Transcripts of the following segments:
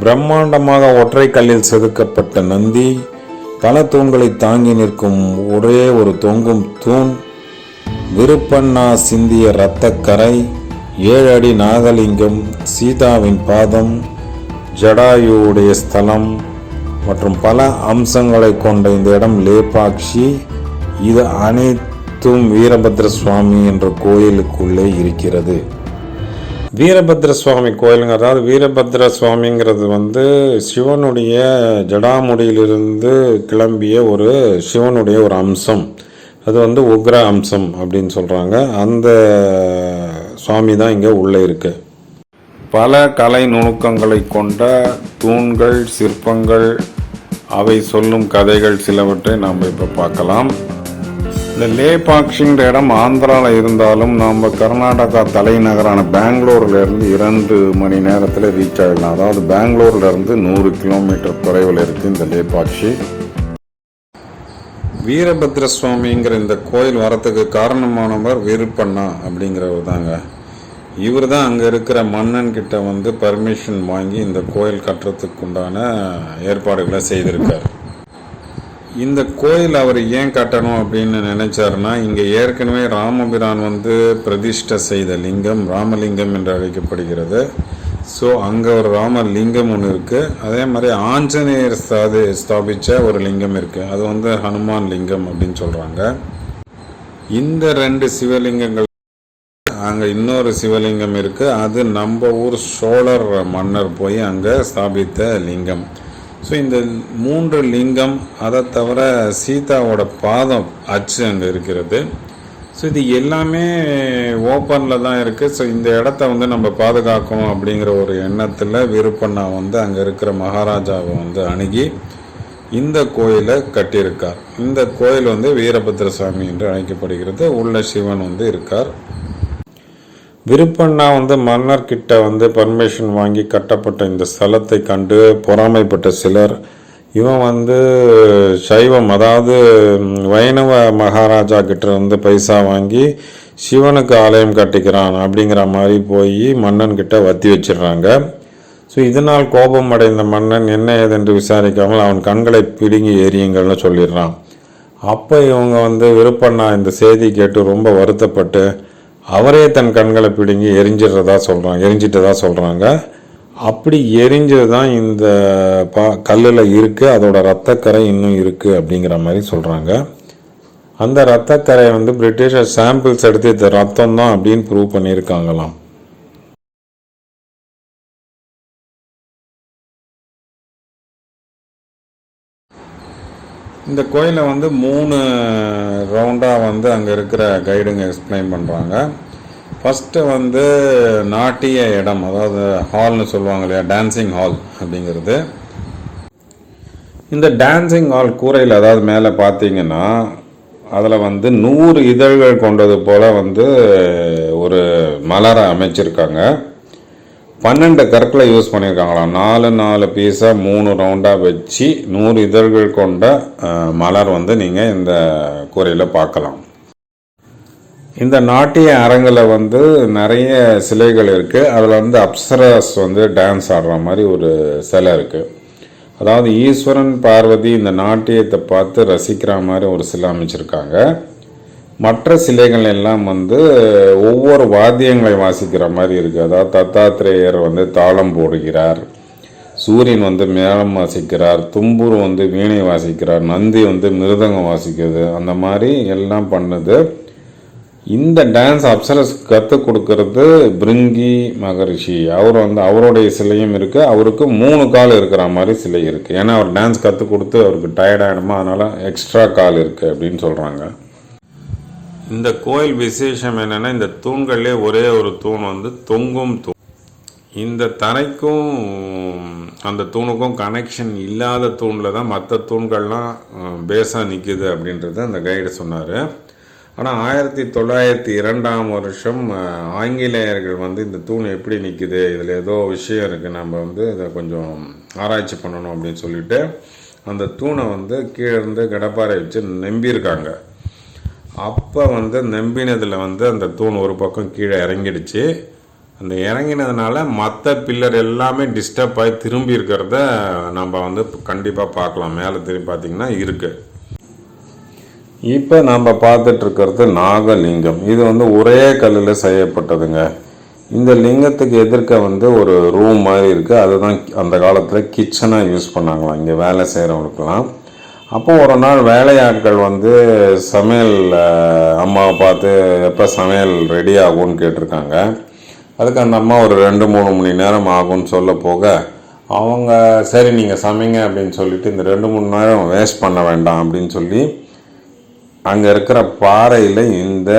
பிரம்மாண்டமாக ஒற்றை கல்லில் செதுக்கப்பட்ட நந்தி பல தூண்களை தாங்கி நிற்கும் ஒரே ஒரு தொங்கும் தூண் விருப்பண்ணா சிந்திய இரத்தக்கரை ஏழு அடி நாகலிங்கம் சீதாவின் பாதம் ஜடாயுவுடைய ஸ்தலம் மற்றும் பல அம்சங்களை கொண்ட இந்த இடம் லேபாக்ஷி. இது அனைத்தும் வீரபத்ர சுவாமி என்ற கோயிலுக்குள்ளே இருக்கிறது. வீரபத்ர சுவாமி கோயிலுங்க. அதாவது வீரபத்ர சுவாமிங்கிறது வந்து சிவனுடைய ஜடாமுடியிலிருந்து கிளம்பிய ஒரு சிவனுடைய ஒரு அம்சம். அது வந்து உக்ர அம்சம் அப்படின்னு சொல்கிறாங்க அந்த சுவாமி தான் இங்கே உள்ளே இருக்கு. பல கலை நுணுக்கங்களை கொண்ட தூண்கள் சிற்பங்கள் அவை சொல்லும் கதைகள் சிலவற்றை நாம் இப்போ பார்க்கலாம். இந்த லேபாக்ஷிங்கிற இடம் ஆந்திராவில் இருந்தாலும் நம்ம கர்நாடகா தலைநகரான பெங்களூர்லேருந்து இரண்டு மணி நேரத்தில் ரீச் ஆகிடலாம் அதாவது பெங்களூர்லேருந்து நூறு கிலோமீட்டர் தொலைவில் இருக்குது இந்த லேபாக்ஷி. வீரபத்ர சுவாமிங்கிற இந்த கோயில் வரத்துக்கு காரணமானவர் விருப்பண்ணா அப்படிங்கிறவர் தாங்க. இவர் தான் அங்கே இருக்கிற மன்னன் கிட்ட வந்து பர்மிஷன் வாங்கி இந்த கோயில் கட்டுறதுக்கு உண்டான ஏற்பாடுகளை செய்திருக்கார். இந்த கோயில் அவர் ஏன் கட்டணும் அப்படின்னு நினைச்சாருன்னா இங்கே ஏற்கனவே ராமபிரான் வந்து பிரதிஷ்டை செய்த லிங்கம் ராமலிங்கம் என்று அழைக்கப்படுகிறது. ஸோ அங்கே ஒரு ராமலிங்கம் ஒன்று இருக்குது அதே மாதிரி ஆஞ்சநேயர் ஸ்தாது ஸ்தாபித்த ஒரு லிங்கம் இருக்குது அது வந்து ஹனுமான் லிங்கம் அப்படின்னு சொல்கிறாங்க இந்த ரெண்டு சிவலிங்கங்கள் அங்கே இன்னொரு சிவலிங்கம் இருக்குது அது நம்ம ஊர் சோழர் மன்னர் போய் அங்கே ஸ்தாபித்த லிங்கம். ஸோ இந்த மூன்று லிங்கம் அதை தவிர சீதாவோட பாதம் அச்சு அங்கே இருக்கிறது. ஸோ இது எல்லாமே ஓப்பனில் தான் இருக்குது ஸோ இந்த இடத்த வந்து நம்ம பாதுகாக்கணும் அப்படிங்கிற ஒரு எண்ணத்தில் விருப்பண்ணா வந்து அங்கே இருக்கிற மகாராஜாவை வந்து அணுகி இந்த கோயிலை கட்டியிருக்கார். இந்த கோயில் வந்து வீரபத்ர சாமி என்று அழைக்கப்படுகிறது. உள்ள சிவன் வந்து இருக்கார். விருப்பண்ணா வந்து மன்னர் கிட்ட வந்து பர்மிஷன் வாங்கி கட்டப்பட்ட இந்த ஸ்தலத்தை கண்டு பொறாமைப்பட்ட சிலர் இவன் வந்து சைவம் அதாவது வைணவ மகாராஜா கிட்ட இருந்து பைசா வாங்கி சிவனுக்கு ஆலயம் கட்டிக்கிறான் அப்படிங்கிற மாதிரி போய் மன்னன் கிட்ட வத்தி வச்சிடுறாங்க. ஸோ இதனால் கோபம் அடைந்த மன்னன் என்ன ஏதென்று விசாரிக்காமல் அவன் கண்களை பிடுங்கி எரியுங்கள்னு சொல்லிடுறான். அப்போ இவங்க வந்து விருப்பண்ணா இந்த செய்தி கேட்டு ரொம்ப வருத்தப்பட்டு அவரே தன் கண்களை பிடுங்கி எரிஞ்சிடுறதா சொல்கிறாங்க எரிஞ்சிட்டதா சொல்கிறாங்க அப்படி எரிஞ்சது தான் இந்த பா கல்லில் இருக்குது அதோட ரத்தக்கரை இன்னும் இருக்குது அப்படிங்கிற மாதிரி சொல்கிறாங்க அந்த ரத்தக்கரை வந்து பிரிட்டிஷர் சாம்பிள்ஸ் எடுத்து இது ரத்தம் தான் அப்படின்னு ப்ரூவ் பண்ணியிருக்காங்களாம். இந்த கோயிலை வந்து மூணு ரவுண்டாக வந்து அங்கே இருக்கிற கைடுங்க எக்ஸ்பிளைன் பண்ணுறாங்க ஃபஸ்ட்டு வந்து நாட்டிய இடம் அதாவது ஹால்னு சொல்லுவாங்க இல்லையா டான்சிங் ஹால் அப்படிங்கிறது. இந்த டான்சிங் ஹால் கூரையில் அதாவது மேலே பார்த்தீங்கன்னா அதில் வந்து நூறு இதழ்கள் கொண்டது போல் வந்து ஒரு மலரை அமைச்சிருக்காங்க. பன்னெண்டு கற்களை யூஸ் பண்ணியிருக்காங்களாம் நாலு நாலு பீஸாக மூணு ரவுண்டாக வச்சு நூறு இதழ்கள் கொண்ட மலர் வந்து நீங்கள் இந்த கூரையில் பார்க்கலாம். இந்த நாட்டிய அரங்கில் வந்து நிறைய சிலைகள் இருக்குது அதில் வந்து அப்சரஸ் வந்து டான்ஸ் ஆடுற மாதிரி ஒரு சிலை இருக்குது அதாவது ஈஸ்வரன் பார்வதி இந்த நாட்டியத்தை பார்த்து ரசிக்கிற மாதிரி ஒரு சிலை அமைச்சிருக்காங்க. மற்ற சிலைகள் எல்லாம் வந்து ஒவ்வொரு வாத்தியங்களை வாசிக்கிற மாதிரி இருக்குது அதாவது தத்தாத்திரேயர் வந்து தாளம் போடுகிறார் சூரியன் வந்து மேளம் வாசிக்கிறார் தும்பூர் வந்து வீணை வாசிக்கிறார் நந்தி வந்து மிருதங்கம் வாசிக்கிறது. அந்த மாதிரி எல்லாம் பண்ணுது. இந்த டான்ஸ் அப்சரஸ் கற்றுக் கொடுக்கறது பிருங்கி மகரிஷி. அவர் வந்து அவருடைய சிலையும் இருக்குது அவருக்கு மூணு கால் இருக்கிற மாதிரி சிலை இருக்குது ஏன்னா அவர் டான்ஸ் கற்றுக் கொடுத்து அவருக்கு டயர்ட் ஆகிடுமா அதனால் எக்ஸ்ட்ரா கால் இருக்குது அப்படின்னு சொல்கிறாங்க இந்த கோயில் விசேஷம் என்னென்னா இந்த தூண்கள்லே ஒரே ஒரு தூண் வந்து தொங்கும் தூண். இந்த தரைக்கும் அந்த தூணுக்கும் கனெக்ஷன் இல்லாத தூணில் தான் மற்ற தூண்கள்லாம் பேஸாக நிற்குது அப்படின்றத அந்த கைடு சொன்னார். ஆனால் ஆயிரத்தி தொள்ளாயிரத்தி இரண்டாம் வருஷம் ஆங்கிலேயர்கள் வந்து இந்த தூண் எப்படி நிற்குது இதில் ஏதோ விஷயம் இருக்குது நம்ம வந்து இதை கொஞ்சம் ஆராய்ச்சி பண்ணணும் அப்படின்னு சொல்லிட்டு அந்த தூணை வந்து கீழே இருந்து கடப்பாரை வச்சு நம்பியிருக்காங்க. அப்போ வந்து நம்பினதில் வந்து அந்த தூண் ஒரு பக்கம் கீழே இறங்கிடுச்சு. அந்த இறங்கினதுனால மற்ற பில்லர் எல்லாமே டிஸ்டர்ப் ஆகி திரும்பி இருக்கிறத நம்ம வந்து கண்டிப்பாக பார்க்கலாம். மேலே திரும்பி பார்த்தீங்கன்னா இருக்குது இப்போ நம்ம பார்த்துட்ருக்கிறது நாகலிங்கம். இது வந்து ஒரே கல்லில் செய்யப்பட்டதுங்க. இந்த லிங்கத்துக்கு எதிர்க்க வந்து ஒரு ரூம் மாதிரி இருக்குது அதுதான் அந்த காலத்தில் கிச்சனாக யூஸ் பண்ணாங்களாம். இங்கே வேலை செய்கிறவங்களுக்கெல்லாம் அப்போ ஒரு நாள் வேலையாட்கள் வந்து சமையல் அம்மாவை பார்த்து எப்போ சமையல் ரெடி ஆகும்னு கேட்டிருக்காங்க. அதுக்கு அந்த அம்மா ஒரு ரெண்டு மூணு மணி நேரம் ஆகும்னு சொல்ல போக அவங்க சரி நீங்கள் சமைங்க அப்படின்னு சொல்லிட்டு இந்த ரெண்டு மூணு நேரம் வேஸ்ட் பண்ண வேண்டாம் அப்படின்னு சொல்லி அங்கே இருக்கிற பாறையில் இந்த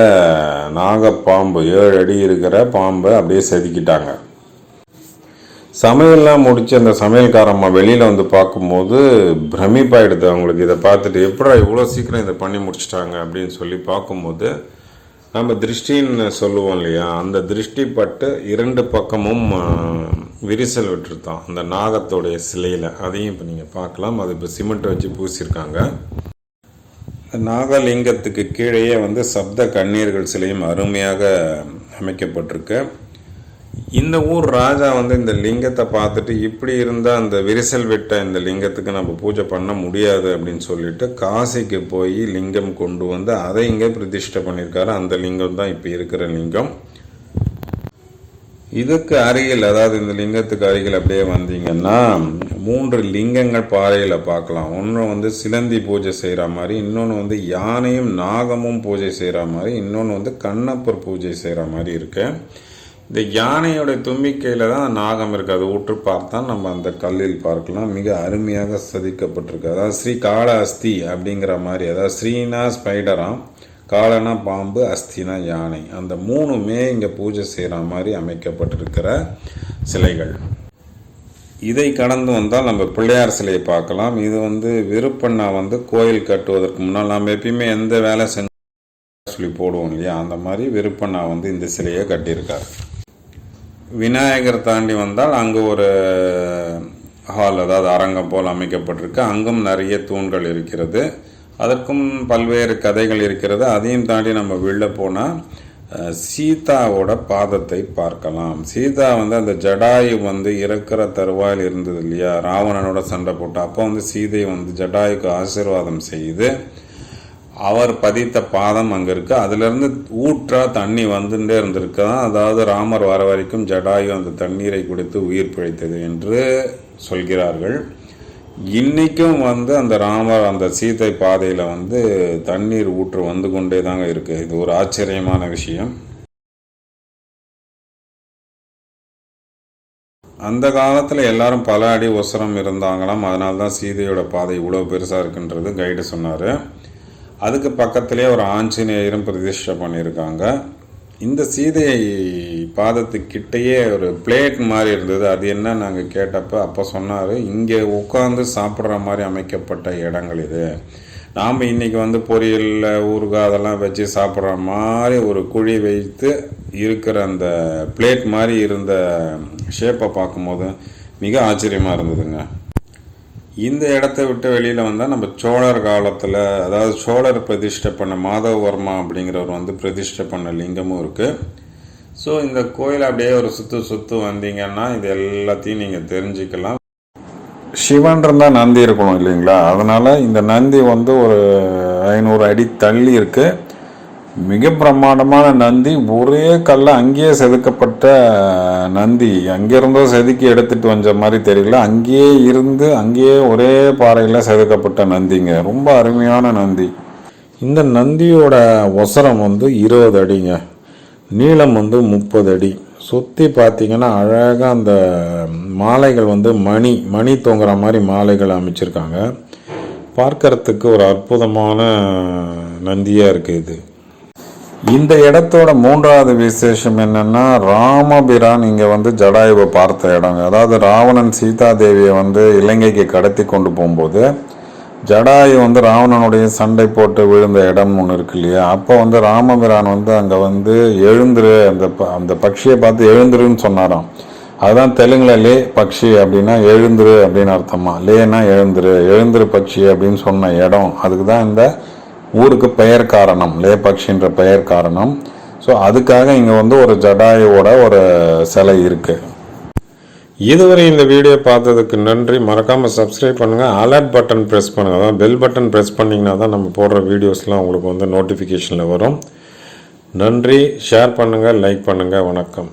நாகப்பாம்பு ஏழு அடி இருக்கிற பாம்பை அப்படியே செதுக்கிட்டாங்க. சமையல்லாம் முடிச்சு அந்த சமையல்காரம்மா வெளியில் வந்து பார்க்கும்போது பிரமிப்பாயிடுது. அவங்களுக்கு இதை பார்த்துட்டு எப்படா இவ்வளோ சீக்கிரம் இதை பண்ணி முடிச்சிட்டாங்க அப்படின்னு சொல்லி பார்க்கும்போது நம்ம திருஷ்டின்னு சொல்லுவோம் இல்லையா? அந்த திருஷ்டி பட்டு இரண்டு பக்கமும் விரிசல் விட்டுருத்தான் அந்த நாகத்தோடைய சிலையில். அதையும் இப்போ நீங்கள் பார்க்கலாம். அது இப்போ சிமெண்ட் வச்சு பூசியிருக்காங்க. நாகலிங்கத்துக்கு கீழேயே வந்து சப்த கண்ணீர்கள் சிலையும் அருமையாக அமைக்கப்பட்டிருக்கு. இந்த ஊர் ராஜா வந்து இந்த லிங்கத்தை பார்த்துட்டு இப்படி இருந்தால் அந்த விரிசல் விட்ட இந்த லிங்கத்துக்கு நம்ம பூஜை பண்ண முடியாது அப்படின்னு சொல்லிட்டு காசிக்கு போய் லிங்கம் கொண்டு வந்து அதை இங்கே பிரதிஷ்டை பண்ணியிருக்காரு. அந்த லிங்கம் தான் இப்போ இருக்கிற லிங்கம். இதுக்கு அருகில் அதாவது இந்த லிங்கத்துக்கு அருகில் அப்படியே வந்தீங்கன்னா மூன்று லிங்கங்கள் பாறையில் பார்க்கலாம். ஒன்று வந்து சிலந்தி பூஜை செய்கிற மாதிரி இன்னொன்று வந்து யானையும் நாகமும் பூஜை செய்கிற மாதிரி இன்னொன்று வந்து கண்ணப்பர் பூஜை செய்கிற மாதிரி இருக்குது இந்த யானையோட தும்பிக்கையில் தான் நாகம் இருக்குது அது உற்று பார்த்தா நம்ம அந்த கல்லில் பார்க்கலாம். மிக அருமையாக சதிக்கப்பட்டிருக்கு. அதாவது ஸ்ரீ கால அஸ்தி அப்படிங்கிற மாதிரி. அதாவது ஸ்ரீனா ஸ்பைடராம் காலனா பாம்பு அஸ்தினா யானை. அந்த மூணுமே இங்கே பூஜை செய்கிற மாதிரி அமைக்கப்பட்டிருக்கிற சிலைகள். இதை கடந்து வந்தால் நம்ம பிள்ளையார் சிலையை பார்க்கலாம். இது வந்து விருப்பண்ணா வந்து கோயில் கட்டுவதற்கு முன்னால் நம்ம எப்பயுமே எந்த வேலை செஞ்சு சொல்லி போடுவோம் இல்லையா? அந்த மாதிரி விருப்பண்ணா வந்து இந்த சிலையை கட்டியிருக்காரு. விநாயகர் தாண்டி வந்தால் அங்கே ஒரு ஹால் அதாவது அரங்கம் போல் அமைக்கப்பட்டிருக்கு. அங்கும் நிறைய தூண்கள் இருக்கிறது. அதற்கும் பல்வேறு கதைகள் இருக்கிறது. அதையும் தாண்டி நம்ம வெளில போனால் சீதாவோட பாதத்தை பார்க்கலாம். சீதா வந்து அந்த ஜடாயு வந்து இறக்குற தருவாயில் இருந்தது இல்லையா? ராவணனோட சண்டை போட்டு அப்போ வந்து சீதை வந்து ஜடாயுக்கு ஆசீர்வாதம் செய்து அவர் பதித்த பாதம் அங்கே இருக்குது அதுலேருந்து ஊற்றா தண்ணி வந்துட்டே இருந்திருக்கு அதாவது ராமர் வர வரைக்கும் ஜடாயு அந்த தண்ணீரை குடித்து உயிர் பிழைத்தது என்று சொல்கிறார்கள். இன்றைக்கும் வந்து அந்த ராமர் அந்த சீதை பாதையில் வந்து தண்ணீர் ஊற்று வந்து கொண்டே தாங்க இருக்குது இது ஒரு ஆச்சரியமான விஷயம். அந்த காலத்தில் எல்லாரும் பல அடி ஒசரம் இருந்தாங்களாம். அதனால தான் சீதையோட பாதை இவ்வளோ பெருசாக இருக்குன்றது கைடு சொன்னார். அதுக்கு பக்கத்திலே ஒரு ஆஞ்சநேயரும் பிரதிஷ்டை பண்ணியிருக்காங்க. இந்த சீதை பாதத்துக்கிட்டேயே ஒரு பிளேட் மாதிரி இருந்தது. அது என்ன நாங்கள் கேட்டப்ப அப்போ சொன்னார் இங்கே உட்காந்து சாப்பிட்ற மாதிரி அமைக்கப்பட்ட இடங்கள் இது. நாம் இன்றைக்கி வந்து பொரியலில் ஊறுகாய் அதெல்லாம் வச்சு சாப்பிட்ற மாதிரி ஒரு குழி வைத்து இருக்கிற அந்த பிளேட் மாதிரி இருந்த ஷேப்பை பார்க்கும்போது மிக ஆச்சரியமாக இருந்ததுங்க. இந்த இடத்த விட்டு வெளியில் வந்தால் நம்ம சோழர் காலத்தில் அதாவது சோழர் பிரதிஷ்டை பண்ண மாதவவர்மா அப்படிங்கிறவர் வந்து பிரதிஷ்டை பண்ண லிங்கமும் இருக்குது ஸோ இந்த கோயில் அப்படியே ஒரு சுற்று சுற்று வந்தீங்கன்னா இது எல்லாத்தையும் நீங்கள் தெரிஞ்சுக்கலாம். சிவன் இருந்தால் நந்தி இருக்கணும் இல்லைங்களா? அதனால் இந்த நந்தி வந்து ஒரு ஐநூறு அடி தள்ளி இருக்குது மிக பிரமாண்டமான நந்தி ஒரே கல்ல அங்கேயே செதுக்கப்பட்ட நந்தி. அங்கிருந்தோ செதுக்கி எடுத்துட்டு வந்த மாதிரி தெரியல. அங்கேயே இருந்து அங்கேயே ஒரே பாறையில் செதுக்கப்பட்ட நந்திங்க. ரொம்ப அருமையான நந்தி. இந்த நந்தியோட ஒசரம் வந்து இருபது அடிங்க. நீளம் வந்து முப்பது அடி. சுற்றி பார்த்தீங்கன்னா அழகாக அந்த மாலைகள் வந்து மணி மணி தொங்குற மாதிரி மாலைகள் அமைச்சிருக்காங்க. பார்க்கறதுக்கு ஒரு அற்புதமான நந்தியாக இருக்குது இது. இந்த இடத்தோட மூன்றாவது விசேஷம் என்னன்னா ராமபிரான் இங்க வந்து ஜடாயுவை பார்த்த இடங்க அதாவது ராவணன் சீதா தேவியை வந்து இலங்கைக்கு கடத்தி கொண்டு போகும்போது ஜடாயு வந்து ராவணனுடைய சண்டை போட்டு விழுந்த இடம் ஒன்று இருக்கு இல்லையா? அப்போ வந்து ராமபிரான் வந்து அங்கே வந்து எழுந்துரு அந்த ப- அந்த பட்சியை பார்த்து எழுந்துருன்னு சொன்னாராம். அதுதான் தெலுங்குல லே பக்ஷி அப்படின்னா எழுந்துரு அப்படின்னு அர்த்தமா. லேனா எழுந்துரு எழுந்துரு பக்ஷி அப்படின்னு சொன்ன இடம். அதுக்கு தான் இந்த ஊருக்கு பெயர் காரணம் லேபக்ஷின்ற பெயர் காரணம். ஸோ அதுக்காக இங்கே வந்து ஒரு ஜடாயோட ஒரு சிலை இருக்குது இதுவரை இந்த வீடியோ பார்த்ததுக்கு நன்றி. மறக்காமல் சப்ஸ்கிரைப் பண்ணுங்கள் அலர்ட் பட்டன் ப்ரெஸ் பண்ணுங்கள் அதான் பெல் பட்டன் ப்ரெஸ் பண்ணிங்கன்னா தான் நம்ம போடுற வீடியோஸ்லாம் உங்களுக்கு வந்து நோட்டிஃபிகேஷனில் வரும். நன்றி. ஷேர் பண்ணுங்கள் லைக் பண்ணுங்கள் வணக்கம்.